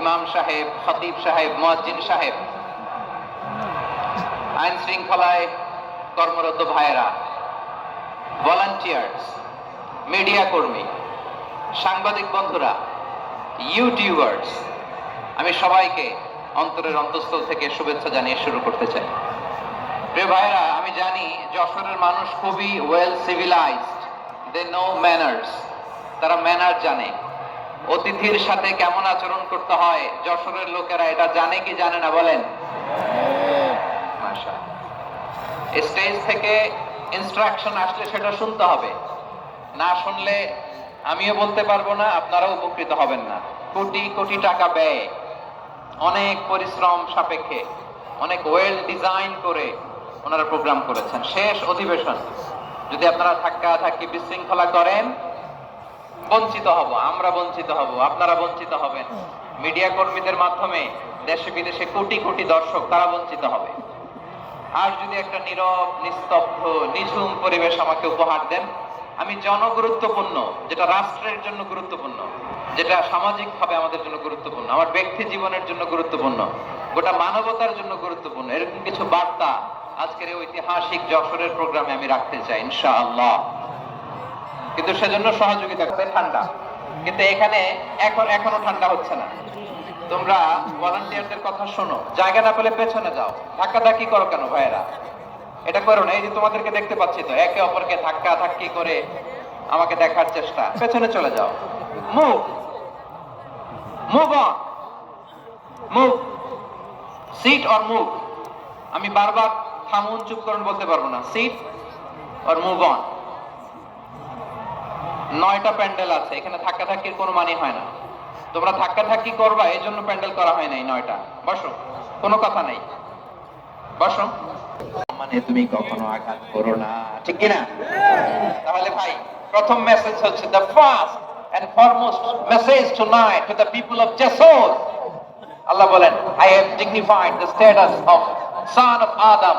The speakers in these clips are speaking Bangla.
ইমাম সাহেব, খতিব সাহেব, মুয়াজ্জিন সাহেব। আইন শৃঙ্খলায় কর্মরত ভাইয়েরা ভলান্টিয়ার্স মিডিয়া কর্মী, সাংবাদিক বন্ধুরা ইউটিউবার্স আমি সবাইকে অন্তরের অন্তঃস্থল থেকে শুভেচ্ছা জানিয়ে শুরু করতে চাই। প্রিয় ভাইরা আমি জানি যশোরের মানুষ খুবই well civilized they know manners তারা ম্যানার জানে। অতিথির সাথে কেমন আচরণ করতে হয়? যশোরের লোকেরা এটা জানে কি জানে না বলেন? স্টেজ থেকে ইনস্ট্রাকশন আসলে সেটা শুনতে হবে। না শুনলে আমিও বলতে পারব না, আপনারাও উপকৃত হবেন না। কোটি কোটি টাকা ব্যয়। অনেক পরিশ্রম সাপেক্ষে। অনেক ওয়েল ডিজাইন করে ওনারা প্রোগ্রাম করেছেন। শেষ অধিবেশন। যদি আপনারা ধাক্কা ধাক্কি বিশৃঙ্খলা করেন বঞ্চিত হব, আমরা বঞ্চিত হব, আপনারা বঞ্চিত হবেন। মিডিয়া কর্মীদের মাধ্যমে দেশে বিদেশে কোটি কোটি দর্শক, তারা বঞ্চিত হবে। আর যদি একটা নীরব, নিস্তব্ধ, নিঝুম পরিবেশ আমাকে উপহার দেন, আমি জনগুরুত্বপূর্ণ, যেটা রাষ্ট্রের জন্য গুরুত্বপূর্ণ, যেটা সামাজিক ভাবে আমাদের জন্য গুরুত্বপূর্ণ, আমার ব্যক্তি জীবনের জন্য গুরুত্বপূর্ণ, গোটা মানবতার জন্য গুরুত্বপূর্ণ, এরকম কিছু বার্তা আজকের এই ঐতিহাসিক যশোরের প্রোগ্রামে আমি রাখতে চাই, ইনশাআল্লাহ। কিন্তু সেজন্য সহযোগিতা করতে ঠান্ডা। কিন্তু এখানে এখন এখনও ঠান্ডা হচ্ছে না। তোমরা ভলান্টিয়ারদের কথা শোনো। জায়গা না পেলে পেছনে যাও। ধাক্কা ধাক্কি করো কেন ভাইয়েরা? এটা করো না, এই যে তোমাদেরকে দেখতে পাচ্ছি তো, একে অপরকে ধাক্কা ধাক্কি করে আমাকে দেখার চেষ্টা। পেছনে চলে যাও। Move move on move seat or move আমি বারবার থামুন, চুপ করুন বলতে পারব না। সিট অর মুভ অন নয়টা প্যান্ডেল আছে, এখানে ধাক্কা ধাক্কির কোনো মানে হয় না। তোমরা ধাক্কা ধাক্কি করবা, এই জন্য প্যান্ডেল করা হয় নাই নয়টা। বসো, কোনো কথা নাই। বসো। মানে তুমি কখনো আঘাত করো না, ঠিক কিনা? তাহলে ভাই, প্রথম মেসেজ হচ্ছে the first tonight to the people of Jessore Allah বলেন I have dignified the status of son of Adam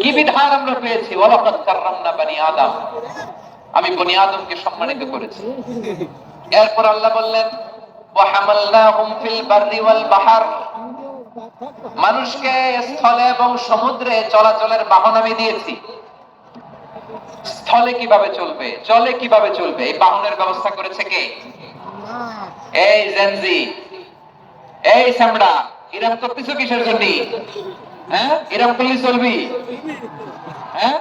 কি বিধান আমরা পেয়েছি। বনি আদম। আমি বনি আদমকে সম্মানিত করেছি। এরপর আল্লাহ বললেন মানুষকে স্থলে এবং সমুদ্রে চলাচলের বাহন আমি দিয়েছি। স্থলে কীভাবে চলবে? জলে কীভাবে চলবে? এই বাহনের ব্যবস্থা করেছে কে? এই জেনজি এই সামড়া ইরাম করতেছো কিসের জন্য? হ্যাঁ? ইরাম করলে চলবি। হ্যাঁ?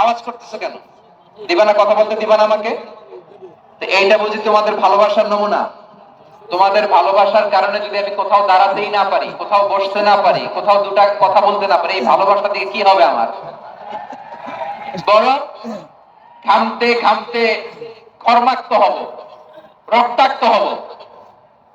আওয়াজ কেন? কথা বলতে আমাকে? এইটা বুঝি তোমাদের ভালোবাসার নমুনা? তোমাদের ভালোবাসার কারণে যদি আমি কোথাও দাঁড়াতেই না পারি, কোথাও বসতে না পারি, কোথাও দুটা কথা বলতে না পারি, এই ভালোবাসা দিয়ে কি হবে আমার? বরং ঘামতে ঘামতে কর্মাক্ত হব, রক্তাক্ত হব।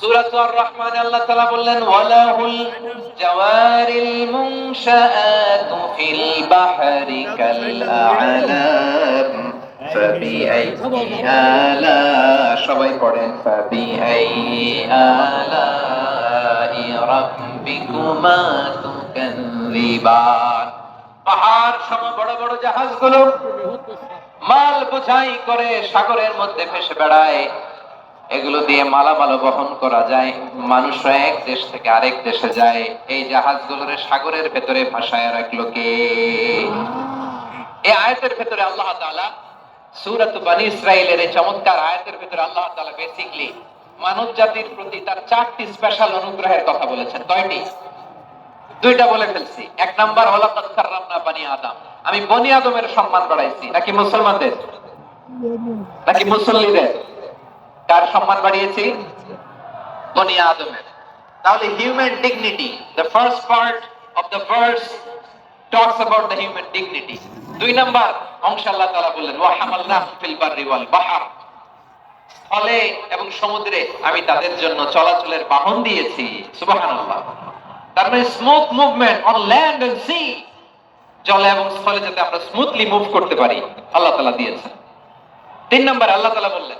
সূরাত আর-রহমান আল্লাহ তাআলা বললেন ওয়ালাহুল জাওয়ারিল মুনশাআতু ফিল বাহরি কাল আ'লাম فبأي آلاء সবাই পড়েন فبأي آلاء ربكما تكذبان পাহাড় সম বড় বড় জাহাজগুলো মাল বোঝাই করে সাগরের মধ্যে ভেসে বেড়ায় এগুলো দিয়ে মালামাল বহন করা যায়। মানুষরা এক দেশ থেকে আরেক দেশে যায়। এই জাহাজগুলোর সাগরের ভেতরে ভাসায় রাখল কে? এই আয়াতের ভেতরে আল্লাহ বানি ইসরাইলের এই চমৎকার ভেতরে আল্লাহ বেসিকলি মানব জাতির প্রতি তার চারটি স্পেশাল অনুগ্রহের কথা বলেছেন। কয়টি? দুইটা বলে ফেলছি। এক নাম্বার হলো কাররামনা বানি আদম। আমি বনি আদমের সম্মান বাড়াইছি। নাকি মুসলমানদের? নাকি মুসল্লিদের? কার সম্মান বাড়িয়েছি? বনি আদমের। তাহলে human dignity the first part of the verse talks about the human dignity দুই নাম্বার, অংশ আল্লাহ তাআলা বললেন ওয়া হামালনাহুম ফিল বাররি ওয়াল বাহর। স্থলে এবং সমুদ্রে আমি তাদের জন্য চলাচলের বাহন দিয়েছি। সুবহানাল্লাহ। তার মানে smooth movement on land and sea জলে এবং স্থলে যাতে আমরা স্মুথলি মুভ করতে পারি, আল্লাহ তাআলা দিয়েছেন। তিন নম্বর, আল্লাহ তাআলা বললেন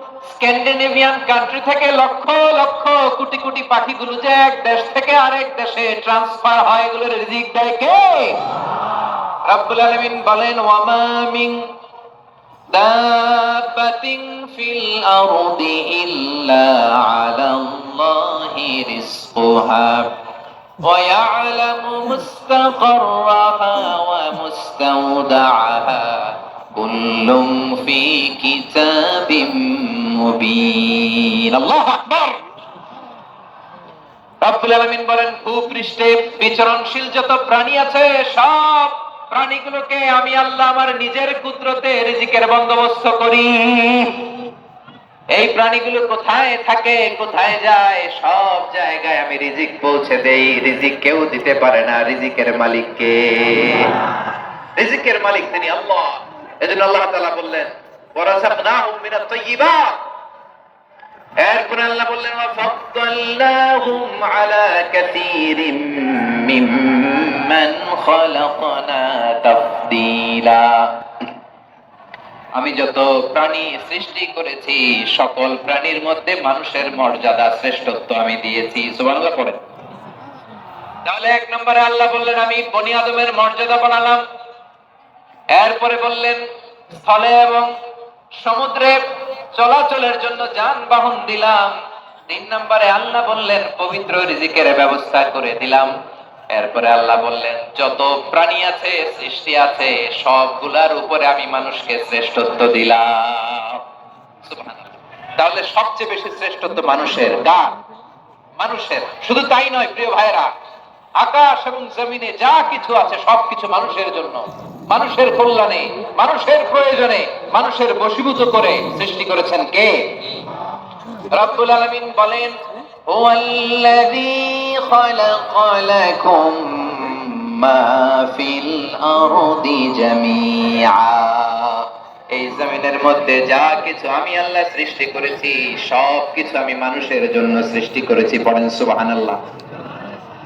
স্ক্যান্ডিনেভিয়ান কান্ট্রি থেকে লক্ষ লক্ষ কোটি কোটি পাখিগুলো যে এক দেশ থেকে আরেক দেশে ট্রান্সফার হয় এগুলোর রিজিক দেয় কে রব্বুল আলামিন বলেন ওয়ামা মিন দাব্বাতিন ফিল আরদি ইল্লা আলাল্লাহি রিজকুহা ويعلم مستقرها ومستودعها كل في كتاب مبين الله أكبر রব্বুল আলামিন বলেন ভূপৃষ্ঠে বিচরণশীল যত প্রাণী আছে সব প্রাণীগুলোকে আমি আল্লাহ আমার নিজের কুদরতে রিজিকের বন্দোবস্ত করি এই প্রাণীগুলো কোথায় থাকে কোথায় যায় সব জায়গায় আমি রিজিক পৌঁছে দেই রিজিক কেউ দিতে পারে না রিজিকের মালিক কে রিজিকের মালিক তিনি আল্লাহ এজন্য আল্লাহ তাআলা বললেন ওয়ারাসাকনাহুম মিনাত আল্লাহ বললেন ওয়া আলা কাসীরিম মিম্মান খালাকনা তাফদীলা। আমি যত প্রাণী সৃষ্টি করেছি, সকল প্রাণীর মধ্যে মানুষের মর্যাদা শ্রেষ্ঠত্ব আমি দিয়েছি। সুবহানাল্লাহ করে তাহলে এক নম্বরে আল্লাহ বললেন, আমি বনি আদমের মর্যাদা বানালাম। এরপরে বললেন, স্থলে এবং সমুদ্রে চলাচলের জন্য যানবাহন দিলাম। তিন নম্বরে আল্লাহ বললেন, পবিত্র রিজিকের ব্যবস্থা করে দিলাম। এরপরে আল্লাহ বললেন, যত প্রাণী আছে, সৃষ্টি আছে, সবগুলার উপরে আমি মানুষকে শ্রেষ্ঠত্ব দিলাম। তাহলে সবচেয়ে বেশি শ্রেষ্ঠত্ব মানুষের গান মানুষের। শুধু তাই নয়, প্রিয় ভাইরা আকাশ এবং জমিনে যা কিছু আছে, সবকিছু মানুষের জন্য। মানুষের কল্যাণে, মানুষের প্রয়োজনে, মানুষের বসীভূত করে সৃষ্টি করেছেন কে? রাব্বুল আলমিন বলেন এই জমিনের মধ্যে যা কিছু আমি আল্লাহ সৃষ্টি করেছি সব কিছু আমি মানুষের জন্য সৃষ্টি করেছি। পড়েন সুবাহ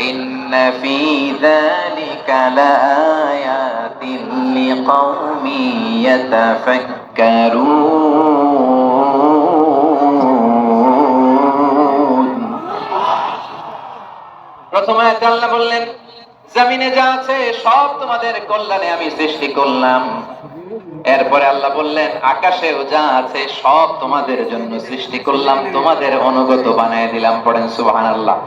إن في ذلك لآيات لقوم يتفكرون প্রথম আয়াতে আল্লাহ বললেন জমিনে যা আছে সব তোমাদের কল্যাণে আমি সৃষ্টি করলাম এরপরে আল্লাহ বললেন আকাশেও যা আছে সব তোমাদের জন্য সৃষ্টি করলাম তোমাদের অনুগত বানায় দিলাম পড়েন সুবহানাল্লাহ